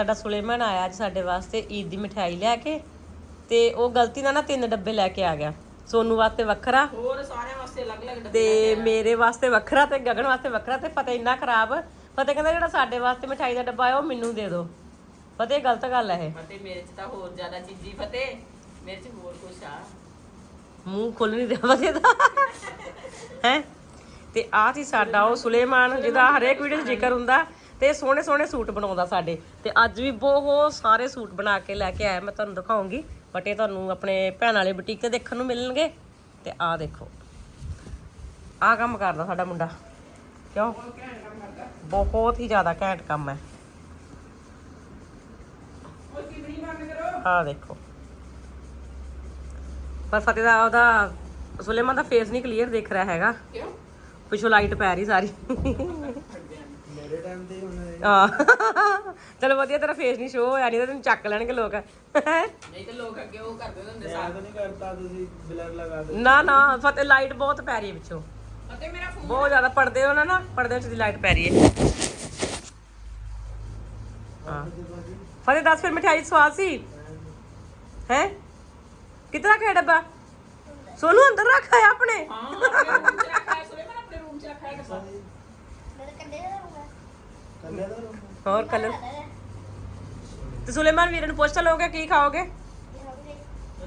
ਸਾਡਾ ਸੁਲੇਮਾਨ ਆਇਆ ਅੱਜ ਸਾਡੇ ਵਾਸਤੇ ਈਦ ਦੀ ਮਠਿਆਈ ਲੈ ਕੇ ਤੇ ਉਹ ਗਲਤੀ ਨਾਲ ਨਾ ਤਿੰਨ ਡੱਬੇ ਲੈ ਕੇ ਆ ਗਿਆ। ਸੋਨੂ ਵਾਸਤੇ ਵੱਖਰਾ ਹੋਰ ਸਾਰਿਆਂ ਵਾਸਤੇ ਅਲੱਗ-ਅਲੱਗ ਡੱਬੇ ਤੇ ਮੇਰੇ ਵਾਸਤੇ ਵੱਖਰਾ ਤੇ ਗਗਨ ਵਾਸਤੇ ਵੱਖਰਾ ਤੇ ਫਤਿਹ ਇੰਨਾ ਖਰਾਬ। ਫਤਿਹ ਕਹਿੰਦਾ ਜਿਹੜਾ ਸਾਡੇ ਵਾਸਤੇ ਮਠਾਈ ਦਾ ਡੱਬਾ ਹੈ ਉਹ ਮੈਨੂੰ ਦੇ ਦਿਓ। ਫਤਿਹ ਇਹ ਗਲਤ ਗੱਲ ਹੈ ਇਹ। ਫਤਿਹ ਮੇਰੇ ਚ ਤਾਂ ਹੋਰ ਜ਼ਿਆਦਾ ਚੀਜ਼ੀ ਫਤਿਹ। ਮੇਰੇ ਚ ਹੋਰ ਕੁਛ ਆ। ਮੂੰਹ ਖੁੱਲ ਨਹੀਂ ਰਿਹਾ ਫਤਿਹ ਦਾ। ਹੈ? ਤੇ ਆਹ ਸੀ ਸਾਡਾ ਉਹ ਸੁਲੇਮਾਨ ਜਿਹਦਾ ਹਰੇਕ ਵੀਡੀਓ 'ਚ ਜ਼ਿਕਰ ਹੁੰਦਾ। ਤੇ ਸੋਹਣੇ ਸੋਹਣੇ ਸੂਟ ਬਣਾਉਂਦਾ ਸਾਡੇ। ਤੇ ਅੱਜ ਵੀ ਬਹੁਤ ਸਾਰੇ ਸੂਟ ਬਣਾ ਕੇ ਲੈ ਕੇ ਆਇਆ ਮੈਂ ਤੁਹਾਨੂੰ ਦਿਖਾਉਂਗੀ ਬਟ ਇਹ ਤੁਹਾਨੂੰ ਆਪਣੇ ਭੈਣ ਵਾਲੇ ਬੁਟੀਕ ਤੇ ਦੇਖਣ ਨੂੰ ਮਿਲਣਗੇ। ਤੇ ਆਹ ਦੇਖੋ। ਆਹ ਕੰਮ ਕਰਦਾ ਸਾਡਾ ਮੁੰਡਾ। ਕਿਉਂ? ਬਹੁਤ ਹੀ ਜ਼ਿਆਦਾ ਘੈਂਟ ਕੰਮ ਹੈ। ਆਹ ਦੇਖੋ। ਪਰ ਫਤਿਹ ਦਾ ਉਹਦਾ ਸੁਲੇਮਾਨ ਦਾ ਫੇਸ ਨਹੀਂ ਕਲੀਅਰ ਦਿਖ ਰਿਹਾ ਹੈਗਾ। ਕਿਉਂ? ਪਿੱਛੋਂ ਲਾਈਟ ਪੈ ਰਹੀ ਸਾਰੀ। ਮੇਰੇ ਟਾਈਮ ਤੇ ਹੁਣ ਆ ਚਲੋ ਵਧੀਆ ਤੇਰਾ ਫੇਸ ਨਹੀਂ ਸ਼ੋ ਹੋਇਆ ਨਹੀਂ ਤਾਂ ਤੈਨੂੰ ਚੱਕ ਲੈਣਗੇ ਲੋਕ। ਨਹੀਂ ਤੇ ਲੋਕ ਅੱਗੇ ਉਹ ਕਰਦੇ ਹੁੰਦੇ ਤਾਂ ਨਹੀਂ ਕਰਤਾ ਤੁਸੀਂ ਬਲਰ ਲਗਾ ਦੋ ਨਾ ਨਾ ਫਤਿਹ ਲਾਈਟ ਬਹੁਤ ਪੈ ਰਹੀ ਹੈ ਪਿੱਛੋਂ। ਫਤਿਹ ਮੇਰਾ ਫੋਨ ਬਹੁਤ ਜ਼ਿਆਦਾ ਪਰਦੇ ਹੋ ਨਾ ਨਾ ਪਰਦੇ ਵਿੱਚ ਦੀ ਲਾਈਟ ਪੈ ਰਹੀ ਹੈ। ਹਾਂ। ਫਤਿਹ ਦੱਸ ਫਿਰ ਮਠਿਆਈ ਸਵਾਦ ਸੀ? ਹੈ? ਕਿਤਨਾ ਖਾ ਡੱਬਾ? ਸੋਨੂੰ ਅੰਦਰ ਰੱਖ ਆਇਆ ਆਪਣੇ? ਹਾਂ ਆਪਣੇ ਰੂਮ ਚ ਰੱਖਿਆ ਸੁਲੇ ਮੈਂ ਆਪਣੇ ਰੂਮ ਚ ਰੱਖਿਆ ਕਿ ਸਭ ਕੱਲੇ ਦਾ ਹੋਰ ਕਲਰ ਤੇ ਸੁਲੇਮਾਨ ਵੀਰ ਨੂੰ ਪੁੱਛ ਤਾਂ ਲਓਗੇ ਕੀ ਖਾਓਗੇ?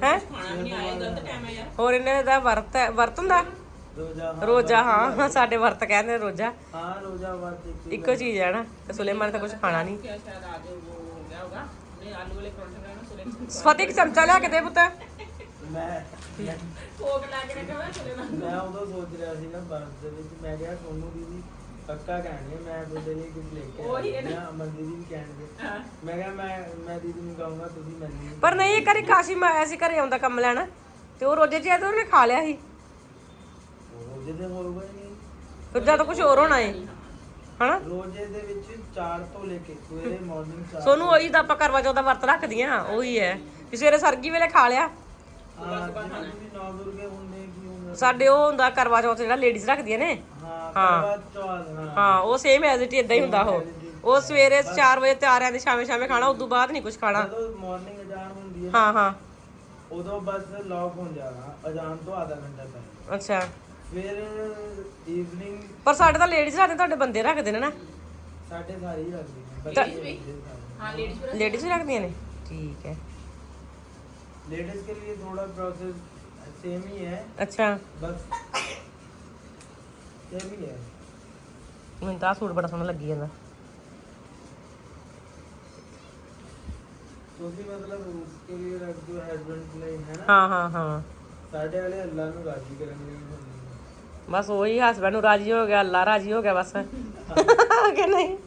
ਹੈ? ਖਾਣਾ ਵੀ ਨਹੀਂ ਆਇਆ ਗਲਤ ਟਾਈਮ ਹੈ ਯਾਰ ਹੋਰ ਇਹਨੇ ਦਾ ਵਰਤ ਹੈ ਵਰਤ ਹੁੰਦਾ? ਰੋਜਾ ਹਾਂ ਰੋਜ਼ਾ ਹਾਂ ਸਾਡੇ ਵਰਤ ਕਹਿੰਦੇ ਰੋਜ਼ਾ। ਹਾਂ ਰੋਜਾ ਬਾਤ ਇੱਕ ਚੀਜ਼ ਹੈ ਨਾ ਤੇ ਸੁਲੇਮਾਨ ਤਾਂ ਕੁਝ ਖਾਣਾ ਨਹੀਂ। ਇੱਕ ਚਮਚਾ ਲਿਆ ਕੇ ਦੇ ਪੁੱਤ। ਮੈਂ ਕੋਕ ਲਾ ਕੇ ਰੱਖਿਆ ਹੋਇਆ ਸੁਲੇ ਨਾਲ ਮੈਂ ਉਦੋਂ ਸੋਚ ਰਿਹਾ ਸੀ ਨਾ ਬਰਥ ਦੇ ਵਿੱਚ ਮੈਂ ਕਿਹਾ ਸੋਨੂ ਦੀਦੀ ਪੱਕਾ ਕਹਿਣੀ ਮੈਂ ਤੁਹਾਡੇ ਲਈ ਕੁਝ ਲੈ ਕੇ ਉਹੀ ਹੈ ਆਇਆ ਅਮਨ ਦੀਦੀ ਵੀ ਕਹਿਣਗੇ ਹਾਂ। ਮੈਂ ਕਿਹਾ ਮੈਂ ਮੈਂ ਦੀਦੀ ਨੂੰ ਕਹੂੰਗਾ ਤੁਸੀਂ ਮੈਨੂੰ ਪਰ ਨਹੀਂ ਇਹ ਕਰੀ ਕਾਸ਼ੀ ਮੈਂ ਆਇਆ ਸੀ ਘਰੇ ਆਉਂਦਾ ਕੰਮ ਲੈਣ ਤੇ ਉਹ ਰੋਜ਼ੇ ਚ ਆਇਆ ਤੇ ਉਹਨੇ ਖਾ ਲਿਆ ਸੀ। ਰੋਜੇ ਦੇ ਹੋਊਗਾ ਹੀ ਨਹੀਂ। ਫਿਰ ਜਦ ਕੁਝ ਹੋਰ ਹੋਣਾ ਏ। ਹਨਾ? ਰੋਜੇ ਦੇ ਵਿੱਚ 4 ਤੋਂ ਲੈ ਕੇ ਸਵੇਰੇ ਮਾਰਨਿੰਗ 4 ਸੋਨੂੰ ਉਹੀ ਤਾਂ ਆਪਾਂ ਕਰਵਾ ਚੌਥ ਦਾ ਵਰਤ ਰੱਖਦੀਆਂ ਉਹੀ ਹੈ। ਵੀ ਸਵੇਰੇ ਸਰਗੀ ਵੇਲੇ ਖਾ ਲਿਆ। ਹਾਂ ਤੁਸੀਂ 9 ਦੁਰਗੇ ਹੁੰਦੇ ਕੀ ਹੁੰਦਾ। ਸਾਡੇ ਉਹ ਹੁੰਦਾ ਕਰਵਾ ਚੌਥ ਜਿਹੜਾ ਲੇਡੀਜ਼ ਰੱਖਦੀਆਂ ਨੇ। ਹਾਂ ਹਾਂ। ਕਰਵਾ ਚੌਥ ਹਾਂ ਹਾਂ ਉਹ ਸੇਮ ਐਜ਼ ਇਟ ਇਦਾਂ ਹੀ ਹੁੰਦਾ ਉਹ ਉਹ ਸਵੇਰੇ 4 ਵਜੇ ਤਿਆਰ ਆਂਦੇ ਸ਼ਾਮੇ ਸ਼ਾਮੇ ਖਾਣਾ ਉਦੋਂ ਬਾਅਦ ਨਹੀਂ ਕੁਝ ਖਾਣਾ ਜਦੋਂ ਮਾਰਨਿੰਗ ਅਜਾਨ ਹੁੰਦੀ ਹੈ ਹਾਂ ਹਾਂ ਉਦੋਂ ਬਸ ਲੌਕ ਹੋ ਜਾਣਾ ਅਜਾਨ ਤੋਂ ਆਧਾ ਘੰਟਾ ਪਹਿਲਾਂ ਅੱਛਾ ਫਿਰ ਈਵਨਿੰਗ ਪਰ ਸਾਡੇ ਤਾਂ ਲੇਡੀਜ਼ ਰੱਖਦੇ ਤੁਹਾਡੇ ਬੰਦੇ ਰੱਖਦੇ ਨੇ ਨਾ ਸਾਡੇ ਸਾਰੀ ਲੱਗਦੀ ਹੈ ਤਾਂ- ਹਾਂ ਲੇਡੀਜ਼ ਵੀ ਲੇਡੀਜ਼ ਵੀ ਰੱਖਦੀਆਂ ਨੇ ਠੀਕ ਹੈ लेडीज के लिए थोड़ा प्रोसेस सेम ही है ਅੱਛਾ बस ਮੈਨੂੰ ਤਾਂ ਸੂਟ ਬੜਾ ਸੋਹਣਾ ਲੱਗੀ ਜਾਂਦਾ। ਰਾਜ਼ੀ ਬਸ ਉਹੀ ਹਸਬੰਡ ਨੂੰ ਰਾਜੀ ਹੋ ਗਿਆ ਅੱਲਾ ਰਾਜੀ ਹੋ ਗਿਆ ਬਸ। ਕਿ ਨਹੀਂ?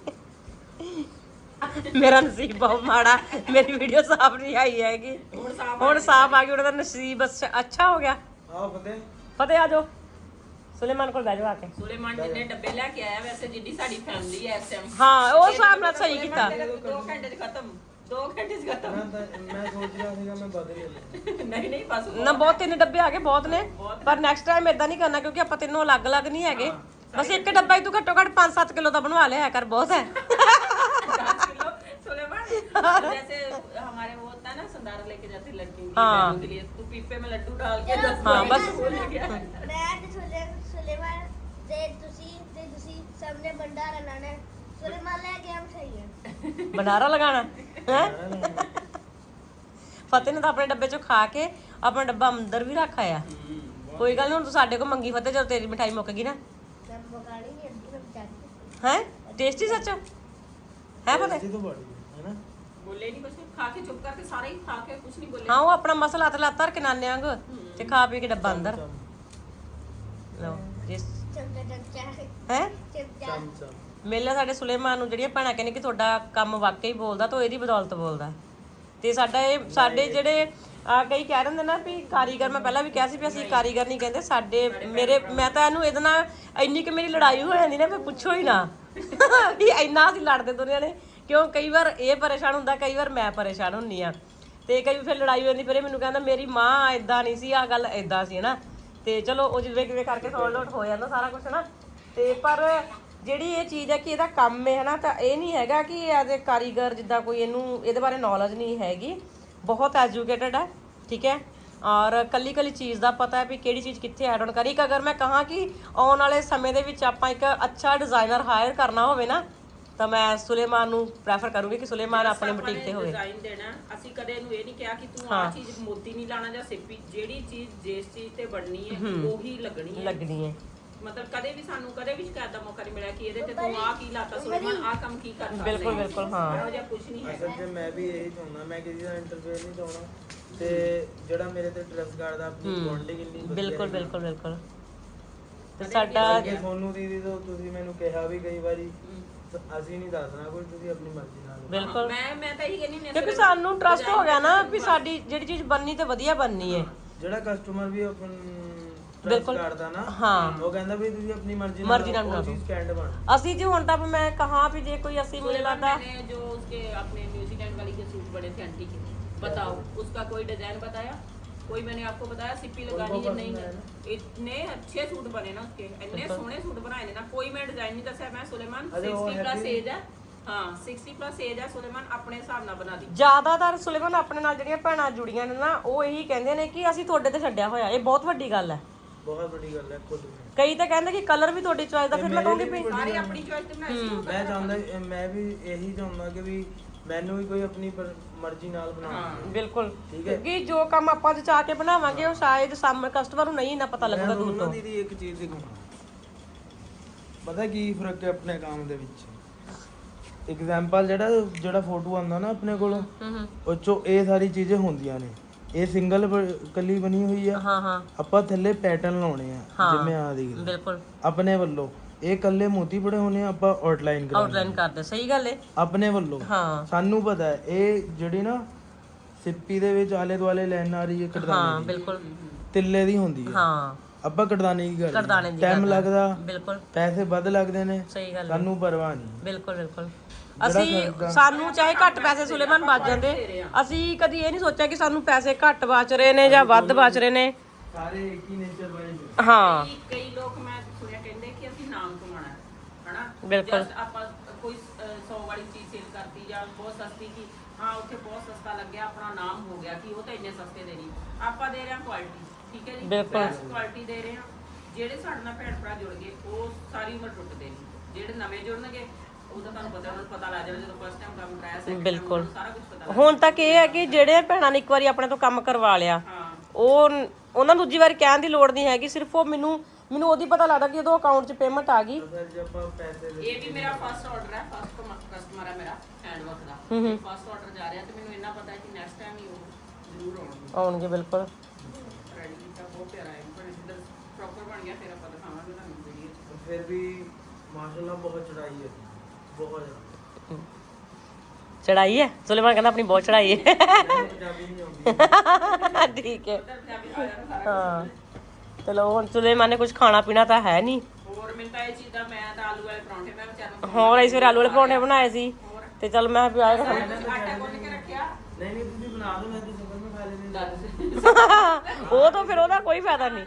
ਮੇਰਾ ਨਸੀਬ ਬਹੁਤ ਮਾੜਾ ਮੇਰੀ ਵੀਡੀਓ ਸਾਫ਼ ਨਹੀਂ ਆਈ ਹੈਗੀ। ਹੁਣ ਸਾਫ਼ ਆ ਗਈ। ਉਹਦਾ ਨਸੀਬ ਅੱਛਾ- ਹੋ ਗਿਆ। ਆਹ ਫਤਿਹ। ਫਤਿਹ ਆ ਜਾਓ। ਸੁਲੇਮਾਨ ਕੋਲ ਬਹਿ ਜਾਓ ਆ ਕੇ ਸੁਲੇਮਾਨ ਜਿੰਨੇ ਡੱਬੇ ਲੈ ਕੇ ਆਇਆ ਵੈਸੇ ਜਿੱਡੀ ਸਾਡੀ ਫੈਮਿਲੀ ਹੈ ਇਸ ਟਾਈਮ ਹਾਂ ਉਹ ਹਿਸਾਬ ਨਾਲ ਸਹੀ ਕੀਤਾ 2 ਘੰਟੇ ਚ ਖਤਮ 2 ਘੰਟੇ ਚ ਖਤਮ ਮੈਂ ਤਾਂ ਮੈਂ ਸੋਚ ਰਿਹਾ ਸੀਗਾ ਮੈਂ ਬਦਲ ਲਿਆ ਨਹੀਂ ਨਹੀਂ ਬਸ ਨਾ ਬਹੁਤ ਤਿੰਨ ਡੱਬੇ ਆ ਗਏ ਬਹੁਤ ਨੇ ਪਰ ਨੈਕਸਟ ਟਾਈਮ ਇਦਾਂ ਨਹੀਂ ਕਰਨਾ ਕਿਉਂਕਿ ਆਪਾਂ ਤਿੰਨੋਂ ਅਲੱਗ-ਅਲੱਗ ਨਹੀਂ ਹੈਗੇ ਬਸ ਇੱਕ ਡੱਬਾ ਹੀ ਤੂੰ ਘੱਟੋ ਘੱਟ 5-7 ਕਿਲੋ ਦਾ ਬਣਵਾ ਲਿਆ ਕਰ ਬਹੁਤ ਹੈ 10 किलो सुलेमान जैसे हमारे वो होता है ना संदारा लेके जाते हैं लड्डू हाँ। लड्डू के लिए तू पीपे में लड्डू डाल के दस हाँ, रुपए बस। में वो लेके ਬੱਲੇबाज ਕੇ ਹਮ ਬਨਾਰਾ ਲਗਾਣਾ ਹੈ? ਫਤਿਹ ਨੇ ਤਾਂ ਆਪਣੇ ਡੱਬੇ ਚੋਂ ਖਾ ਕੇ ਆਪਣਾ ਡੱਬਾ ਅੰਦਰ ਵੀ ਰੱਖ ਆਇਆ। ਕੋਈ ਗੱਲ ਨਹੀਂ ਤੂੰ ਸਾਡੇ ਕੋਲ ਮੰਗੀ ਫਤਿਹ ਜਦੋਂ ਤੇਰੀ ਮਿਠਾਈ ਮੁੱਕ ਗਈ ਨਾ। ਹੈ। ਟੇਸਟੀ ਸੱਚ? ਹੈ ਫਤਿਹ? ਬੋਲੇ ਨਹੀਂ ਕੁਛ ਖਾ ਕੇ ਚੁੱਪ ਕਰਕੇ ਸਾਰੇ ਹੀ ਖਾ ਕੇ ਕੁਛ ਨਹੀਂ ਬੋਲੇ। ਹਾਂ ਉਹ ਆਪਣਾ ਮਸਲਾ ਹੱਥ ਲਾਤਾ ਕਿਨਾਨਿਆਂ ਵਾਂਗ ਤੇ ਖਾ ਪੀ ਕੇ ਡੱਬਾ ਅੰਦਰ। ਮੇਲਾ ਸਾਡੇ ਸੁਲੇਮਾਨ ਨੂੰ ਜਿਹੜੀਆਂ ਭੈਣਾਂ ਕਹਿੰਦੇ ਕਿ ਤੁਹਾਡਾ ਕੰਮ ਵਾਕਈ ਬੋਲਦਾ ਤਾਂ ਇਹਦੀ ਬਦੌਲਤ ਬੋਲਦਾ। ਤੇ ਸਾਡਾ ਇਹ ਸਾਡੇ ਜਿਹੜੇ ਆ ਕਈ ਕਹਿ ਰਹੇ ਨਾ ਵੀ ਕਾਰੀਗਰ ਮੈਂ ਪਹਿਲਾਂ ਵੀ ਕਿਹਾ ਸੀ ਵੀ ਅਸੀਂ ਕਾਰੀਗਰ ਨਹੀਂ ਕਹਿੰਦੇ ਸਾਡੇ ਮੇਰੇ ਮੈਂ ਤਾਂ ਇਹਨੂੰ ਇਹਦੇ ਨਾਲ ਇੰਨੀ ਕਿ ਮੇਰੀ ਲੜਾਈ ਹੋ ਜਾਂਦੀ ਨਾ ਮੈਂ ਪੁੱਛੋ ਹੀ ਨਾ। ਵੀ ਇੰਨਾ ਅਸੀਂ ਲੜਦੇ ਦੋਨਿਆਂ ਨੇ। ਕਿਉਂ? ਕਈ ਵਾਰ ਇਹ ਪਰੇਸ਼ਾਨ ਹੁੰਦਾ ਕਈ ਵਾਰ ਮੈਂ ਪਰੇਸ਼ਾਨ ਹੁੰਨੀ ਆ। ਤੇ ਕਈ ਫਿਰ ਲੜਾਈ ਹੋ ਜਾਂਦੀ ਫਿਰ ਇਹ ਮੈਨੂੰ ਕਹਿੰਦਾ ਮੇਰੀ ਮਾਂ ਐਦਾਂ ਨਹੀਂ ਸੀ ਆ ਗੱਲ ਐਦਾਂ ਸੀ ਹਨਾ? ਤੇ ਚਲੋ ਉਹ ਜਿਵੇਂ ਕਿਵੇਂ ਕਰਕੇ ਸੌਲਡ ਹੋ ਜਾਂਦਾ ਸਾਰਾ ਕੁਝ ਨਾ ਤੇ ਪਰ ਜਿਹੜੀ ਇਹ ਚੀਜ਼ ਹੈ ਕਿ ਇਹਦਾ ਕੰਮ ਹੈ ਹਨਾ ਤਾਂ ਇਹ ਨਹੀਂ ਹੈਗਾ ਕਿ ਐਜ਼ ਅ ਕਾਰੀਗਰ ਜਿੱਦਾਂ ਕੋਈ ਇਹਨੂੰ ਇਹਦੇ ਬਾਰੇ ਨੌਲੇਜ ਨਹੀਂ ਹੈਗੀ। ਬਹੁਤ ਐਜੂਕੇਟਡ ਹੈ ਠੀਕ ਹੈ? ਔਰ ਕੱਲੀ ਕੱਲੀ ਚੀਜ਼ ਦਾ ਪਤਾ ਹੈ ਵੀ ਕਿਹੜੀ ਚੀਜ਼ ਕਿੱਥੇ ਐਡ ਆਨ ਕਰੀ। ਇੱਕ ਅਗਰ ਮੈਂ ਕਹਾਂ ਕਿ ਆਉਣ ਵਾਲੇ ਸਮੇਂ ਦੇ ਵਿੱਚ ਆਪਾਂ ਇੱਕ ਅੱਛਾ ਡਿਜ਼ਾਈਨਰ ਹਾਇਰ ਕਰਨਾ ਹੋਵੇ ਨਾ ਤਾਂ ਮੈਂ ਸੁਲੇਮਾਨ ਨੂੰ ਪ੍ਰੈਫਰ ਕਰੂੰਗੀ ਕਿ ਸੁਲੇਮਾਨ ਆਪਣੇ ਬੁਟੀਕ ਤੇ ਹੋਵੇ। ਡਿਜ਼ਾਈਨ ਦੇਣਾ ਅਸੀਂ ਕਦੇ ਇਹਨੂੰ ਇਹ ਨਹੀਂ ਕਿਹਾ ਕਿ ਤੂੰ ਆਹ ਚੀਜ਼ ਮੋਤੀ ਨਹੀਂ ਲਾਣਾ ਜਾਂ ਸਿੱਪੀ ਜਿਹੜੀ ਚੀਜ਼ ਜਿਸ ਚੀਜ਼ ਤੇ ਬਣਨੀ ਹੈ। ਉਹੀ ਲੱਗਣੀ ਹੈ। ਲੱਗਣੀ ਹੈ। ਮਤਲਬ ਕਦੇ ਵੀ ਸਾਨੂੰ ਕਦੇ ਵੀ ਸ਼ਿਕਾਇਤ ਦਾ ਮੌਕਾ ਨਹੀਂ ਮਿਲਿਆ ਕਿ ਇਹਦੇ ਤੇ ਤੂੰ ਆਹ ਕੀ ਲਾਤਾ ਸੁਲੇਮਾਨ ਆਹ ਕੰਮ ਕੀ ਕਰਤਾ ਬਿਲਕੁਲ ਬਿਲਕੁਲ ਹਾਂ। ਇਹੋ ਜਿਹਾ ਕੁਝ ਨਹੀਂ ਹੈ ਅਸਲ 'ਚ ਮੈਂ ਵੀ ਇਹੀ ਚਾਹੁੰਦਾ ਮੈਂ ਕਿਸੇ ਦਾ ਇੰਟਰਫੇਅਰ ਨਹੀਂ ਚਾਹੁੰਦਾ। ਤੇ ਜਿਹੜਾ ਮੇਰੇ ਤੇ ਟਰਸਟ ਕਰਦਾ ਆਪਣੀ ਬੌਂਡਿੰਗ ਇੰਨੀ ਵਧੀਆ ਬਿਲਕੁਲ ਹੈਗੀ। ਬਿਲਕੁਲ ਬਿਲਕੁਲ। ਤੇ ਸਾਡਾ ਅੱਗੇ ਸੋਨੂ ਦੀਦੀ ਤੋਂ ਤੁਸੀਂ ਮੈਨੂੰ ਕਿਹਾ ਵੀ ਕਈ ਵਾਰੀ ਅਸੀਂ ਨਹੀਂ ਦੱਸਣਾ ਕੋਈ ਤੁਸੀਂ ਆਪਣੀ ਮਰਜ਼ੀ ਨਾਲ ਬਿਲਕੁਲ। ਮੈਂ ਮੈਂ ਤਾਂ ਇਹੀ ਕਹਿੰਦੀ ਹੁੰਦੀ ਹਾਂ ਕਿਉਂਕਿ ਸਾਨੂੰ ਟਰਸਟ ਹੋ ਗਿਆ ਨਾ ਵੀ ਸਾਡੀ ਜਿਹੜੀ ਚੀਜ਼ ਬਣਨੀ ਤੇ ਵਧੀਆ ਬਣਨੀ ਹੈ। ਜਿਹੜਾ ਕਸਟਮਰ ਵੀ ਆਪਣ ਬਿਲਕੁਲ। ਕਰਦਾ ਨਾ ਹਾਂ। ਉਹ ਕਹਿੰਦਾ ਵੀ ਤੁਸੀਂ ਆਪਣੀ ਮਰਜ਼ੀ ਮਰਜ਼ੀ ਨਾਲ ਉਹ ਬਣਾ ਚੀਜ਼ ਕੈਂਡ ਬਣ ਅਸੀਂ ਜੇ ਹੁਣ ਤੱਕ ਮੈਂ ਕਹਾ ਵੀ ਜੇ ਕੋਈ ਅਸੀਂ ਮੈਨੂੰ सुलेमान ਲੱਗਦਾ मैंने जो उसके अपने न्यूजीलैंड वाली के सूट बने थे आंटी के बताओ उसका कोई डिजाइन बताया कोई मैंने आपको बताया सिप्पी लगानी है नहीं इतने अच्छे सूट बने ना उसके इतने सोहने सूट बनाए ने ना कोई मैं डिजाइन नहीं दसा मैं सुलेमान अरे वो 60 प्लस happy- एज है हाँ 60 प्लस एज है सुलेमान अपने हिसाब ਨਾਲ ਬਣਾ ਦੀ ਜ਼ਿਆਦਾਤਰ ਸੁਲੇਮਨ ਆਪਣੇ ਨਾਲ ਜਿਹੜੀਆਂ ਭੈਣਾਂ ਜੁੜੀਆਂ ਨੇ ਨਾ ਉਹ ਇਹੀ ਕਹਿੰਦੇ ਨੇ ਕਿ ਅਸੀਂ ਤੁਹਾਡੇ ਤੇ ਛੱਡਿਆ ਹੋਇਆ ਇਹ ਬਹੁਤ ਵੱਡੀ ਗੱਲ ਹੈ ਬਹੁਤ ਵੱਡੀ ਗੱਲ ਹੈ ਖੁਦ ਨੂੰ। ਕਈ ਤਾਂ ਕਹਿੰਦੇ ਕਿ ਕਲਰ ਵੀ ਤੁਹਾਡੀ ਚੋਇਸ ਦਾ ਫਿਰ ਮੈਂ ਕਹੂੰਗੀ ਵੀ ਸਾਰੇ ਆਪਣੀ ਚੋਇਸ ਤੇ ਬਣਾਈ ਸੀ ਮੈਂ ਚਾਹੁੰਦਾ ਮੈਂ ਵੀ ਇਹੀ ਚਾਹੁੰਦਾ ਕਿ ਵੀ ਮੈਨੂੰ ਵੀ ਕੋਈ ਆਪਣੀ ਪਰ- ਮਰਜ਼ੀ ਨਾਲ ਬਣਾ ਬਿਲਫੁਲ ਠੀਕ ਹੈ। ਕਿਉਂਕਿ ਜੋ ਕੰਮ ਆਪਾਂ ਜਚਾ ਕੇ ਬਣਾਵਾਂਗੇ ਉਹ ਸ਼ਾਇਦ ਸਾਹਮਣੇ ਕਸਟਮਰ ਨੂੰ ਨਹੀਂ ਨਾ ਪਤਾ ਲੱਗੂਗਾ ਦੂਰ ਤੋਂ। ਦੀ ਦੀ ਇੱਕ ਚੀਜ਼ ਦਿਖਾਉਣਾ ਪਤਾ ਕੀ ਫ਼ਰਕ ਹੈ ਆਪਣੇ ਕੰਮ ਦੇ ਵਿੱਚ? ਐਗਜ਼ਾਮਪਲ ਜਿਹੜਾ ਜਿਹੜਾ ਫੋਟੋ ਆਉਂਦਾ ਨਾ ਆਪਣੇ ਕੋਲ ਹੂੰ ਹੂੰ। ਉਹ ਚੋਂ ਇਹ ਸਾਰੀ ਚੀਜ਼ਾਂ ਹੁੰਦੀਆਂ ਨੇ। ਇਹ ਸਿੰਗਲ ਕੱਲੀ ਬਣੀ ਹੋਈ ਆ। ਹਾਂ ਹਾਂ। ਆਪਾਂ ਥੱਲੇ ਪੈਟਰਨ ਲਾਉਣੇ ਆ। ਜਿਵੇਂ ਆ ਦੀ ਬਿਲਕੁਲ। ਆਪਣੇ ਵੱਲੋਂ। ਇਹ ਕੱਲੇ ਮੋਤੀ ਬੜੇ ਹੋਣੇ ਆ ਆਪਾਂ ਆਊਟਲਾਈਨ ਕਰਾਉਣੇ ਆਊਟਲਾਈਨ ਕਰਦੇ ਸਹੀ ਗੱਲ ਏ। ਆਪਣੇ ਵੱਲੋਂ। ਹਾਂ। ਸਾਨੂੰ ਪਤਾ ਹੈ ਇਹ ਜਿਹੜੀ ਨਾ ਸਿੱਪੀ ਦੇ ਵਿੱਚ ਆਲੇ ਦੁਆਲੇ ਲਾਈਨ ਆ ਰਹੀ ਹੈ ਹਾਂ ਕਟਦਾਨੇ ਦੀ। ਬਿਲਕੁਲ। ਤਿੱਲੇ ਦੀ ਹੁੰਦੀ ਹੈ ਹਾਂ। ਆਪਾਂ ਕਟਦਾਨੇ ਦੀ ਗੱਲ ਕਰਦਾਣੇ ਦੀ ਟਾਈਮ। ਲੱਗਦਾ ਬਿਲਕੁਲ। ਪੈਸੇ ਵੱਧ ਲੱਗਦੇ ਨੇ। ਸਹੀ ਗੱਲ ਏ। ਸਾਨੂੰ ਪਰਵਾਹ ਨਹੀਂ। ਬਿਲਕੁਲ ਬਿਲਕੁਲ। ਅਸੀਂ ਸਾਨੂੰ ਚਾਹੇ ਘੱਟ ਪੈਸੇ ਸੁਲੇਮਨ ਬਚ ਜਾਂਦੇ। ਅਸੀਂ ਕਦੀ ਇਹ ਨਹੀਂ ਸੋਚਿਆ ਕਿ ਸਾਨੂੰ ਪੈਸੇ ਘੱਟ ਬਚ ਰਹੇ ਨੇ ਜਾਂ ਵੱਧ ਬਚ ਰਹੇ ਨੇ। ਸਾਰੇ ਇੱਕ ਹੀ ਨੇਚਰ ਵਾਲੇ ਹਾਂ। ਕਈ- ਕਈ ਲੋਕ ਮੈਂ ਸੁਣਿਆ ਕਹਿੰਦੇ ਕਿ ਅਸੀਂ ਨਾਮ ਕਮਾਉਣਾ ਹੈ ਹਨਾ? ਬਿਲਕੁਲ। Just ਆਪਾਂ ਕੋਈ 100 ਵਾਲੀ ਚੀਜ਼ ਸੇਲ ਕਰਤੀ ਜਾਂ ਬਹੁਤ ਸਸਤੀ ਕੀ ਹਾਂ ਉੱਥੇ ਬਹੁਤ ਸਸਤਾ ਲੱਗਿਆ ਆਪਣਾ ਨਾਮ ਹੋ ਗਿਆ ਕਿ ਉਹ ਤਾਂ ਇੰਨੇ ਸਸਤੇ ਦੇ ਨਹੀਂ ਆਪਾਂ ਦੇ ਰਹੇ ਹਾਂ ਕੁਆਲਿਟੀ ਠੀਕ ਹੈ ਜੀ? ਬਿਲਕੁਲ। ਕੁਆਲਿਟੀ ਦੇ ਰਹੇ ਹਾਂ। ਜਿਹੜੇ ਸਾਡੇ ਨਾਲ ਭੈਣ ਭਰਾ ਜੁੜ ਗਏ ਉਹ ਸਾਰੀ ਉਮਰ ਟੁੱਟਦੇ ਨਹੀਂ ਜਿਹੜੇ ਨਵੇਂ ਜੁੜਨਗੇ ਉਹ ਤਾਂ ਤੁਹਾਨੂੰ ਪਤਾ ਉਹਨਾਂ ਨੂੰ ਪਤਾ ਲੱਗ ਜਾਣਾ ਜਦੋਂ ਫਸਟ ਟਾਈਮ ਕੰਮ ਕਰਾਇਆ second time ਬਿਲਕੁਲ। ਸਾਰਾ ਕੁਝ ਪਤਾ ਹੁਣ ਤੱਕ ਇਹ ਹੈ ਕਿ ਜਿਹੜੇ ਭੈਣਾਂ ਨੇ ਇੱਕ ਵਾਰੀ ਆਪਣੇ ਤੋਂ ਕੰਮ ਕਰਵਾ ਲਿਆ ਹਾਂ। ਉਹ ਉਹਨਾਂ ਨੂੰ ਦੂਜੀ ਵਾਰੀ ਕਹਿਣ ਦੀ ਲੋੜ ਨਹੀਂ ਹੈਗੀ ਸਿਰਫ ਉਹ ਮੈਨੂੰ ਮੈਨੂੰ ਉਹਦੀ ਪਤਾ ਲੱਗਦਾ ਕਿ ਜਦੋਂ ਅਕਾਊਂਟ 'ਚ ਪੇਮੈਂਟ ਆ ਗਈ। ਫਿਰ ਜੇ ਆਪਾਂ ਪੈਸੇ ਦੇ ਇਹ ਵੀ ਮੇਰਾ ਫਸਟ ਆਰਡਰ ਹੈ ਫਸਟ ਕਸਟਮਰ ਹੈ ਮੇਰਾ ਹੈਂਡਵਰਕ ਦਾ। ਫਸਟ ਆਰਡਰ ਜਾ ਰਿਹਾ ਤੇ ਮੈਨੂੰ ਇੰਨਾ ਪਤਾ ਹੈ ਕਿ ਨੈਕਸਟ ਟਾਈਮ ਹੀ ਉਹ ਜ਼ਰੂਰ ਆਉਣਗੇ। ਆਉਣਗੇ ਬਿਲਕੁਲ। ਰੈਡੀ ਕੀਤਾ ਬਹੁਤ ਪਿਆਰਾ ਹੈ ਪਰ ਜਦੋਂ ਪ੍ਰੋਪਰ ਬਣ ਗਿਆ ਫਿਰ ਆਪਾਂ ਦਿਖਾਵਾਂਗੇ ਤੁਹਾਨੂੰ ਵੀਡੀਓ ਫਿਰ ਵੀ ਮਾਸ਼ਾਅੱਲਾ ਬਹੁਤ ਚੜਾਈ ਹੈ। ਬਹੁਤ ਜ਼ਿਆਦਾ। ਚੜਾਈ ਹੈ? ਸੁਲੇਮਾਨ ਕਹਿੰਦਾ ਆਪਣੀ ਬਹੁਤ ਚੜਾਈ ਹੈ। ਮੈਨੂੰ ਪੰਜਾਬੀ ਨਹੀਂ ਆਉਂਦੀ ਠੀਕ ਹੈ। ਹਾਂ। ਚਲੋ ਹੁਣ ਸੁਲੇਮਾਨ ਨੇ ਕੁਝ ਖਾਣਾ ਪੀਣਾ ਤਾਂ ਹੈ ਨਹੀਂ। ਹੋਰ ਮੈਨੂੰ ਤਾਂ ਇਹ ਚੀਜ਼ ਦਾ ਮੈਂ ਤਾਂ ਆਲੂ ਵਾਲੇ ਪਰੌਂਠੇ ਮੈਂ ਵਿਚਾਰਾ ਹੋਰ ਇਸ ਵਾਰ ਆਲੂ ਵਾਲੇ ਪਰੌਂਠੇ ਬਣਾਏ ਸੀ। ਤੇ ਚਲ ਮੈਂ ਵੀ ਆਏਗਾ ਆਟਾ ਗੁੰਨ ਕੇ ਰੱਖਿਆ? ਨਹੀਂ ਨਹੀਂ ਤੁਸੀਂ ਬਣਾ ਦਿਓ ਮੈਂ ਤਾਂ ਸਫਰ ਨੂੰ ਖਾ ਲੈਣੀ ਉਹ ਤਾਂ ਫਿਰ ਉਹਦਾ ਕੋਈ ਫਾਇਦਾ ਨਹੀਂ।